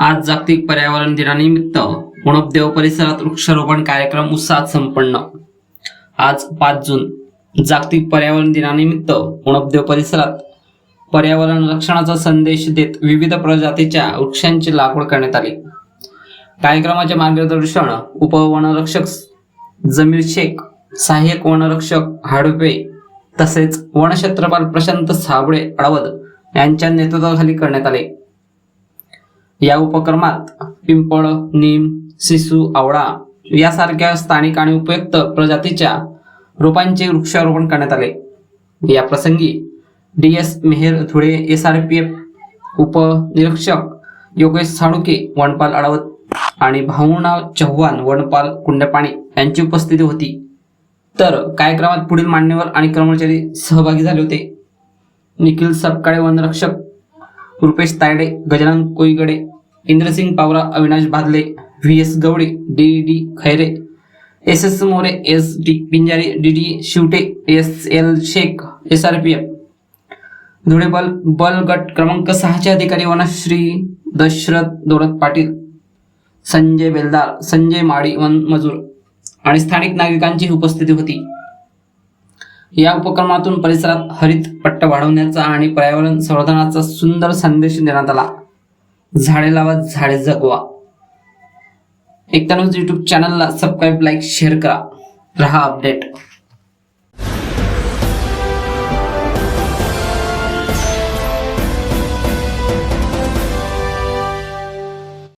आज जागतिक पर्यावरण दिनानिमित्त उणपदेव परिसरात वृक्षारोपण कार्यक्रम उत्साहात संपन्न. आज पाच जून जागतिक पर्यावरण दिनानिमित्त उणपदेव परिसरात पर्यावरण रक्षणाचा संदेश देत विविध प्रजातीच्या वृक्षांची लागवड करण्यात आली. कार्यक्रमाचे मार्गदर्शन उपवनरक्षक जमीर शेख सहाय्यक वनरक्षक हाडपे तसेच वनक्षेत्रपाल प्रशांत साबळे अडवद यांच्या नेतृत्वाखाली करण्यात आले. या उपक्रमात पिंपळ नीम सिसू आवळा यासारख्या स्थानिक आणि उपयुक्त प्रजातीच्या रोपांचे वृक्षारोपण करण्यात आले. या प्रसंगी D S Meher Dhule S R P F उपनिरीक्षक योगेश साळुके वनपाल अडावत आणि भाऊना चव्हाण वनपाल कुंडपाणी यांची उपस्थिती होती. तर कार्यक्रमात पुढील मान्यवर आणि कर्मचारी सहभागी झाले होते? निखिल सपकाळे वनरक्षक Rupesh Tayde Gajanan Koigade Indrasing Pawara Avinash Bhadale V S Gawade D D Khaire S S More S D Pinjari D D Shivte S L Shaikh S R P F. Dhule बल बल गट क्रमांक सहाचे अधिकारी वनश्री दशरथ दोरत पाटील संजय बेलदार संजय माडी one मजूर आणि स्थानिक नागरिकांची उपस्थिती होती. या उपक्रमातून परिसरात हरित पट्ट वाढवण्याचा आणि पर्यावरण संवर्धनाचा सुंदर संदेश देण्यात आला. झाडे लावा झाडे जगवा. एकता न्यूज युट्यूब चॅनलला सबस्क्राईब लाईक शेअर करा. रहा अपडेट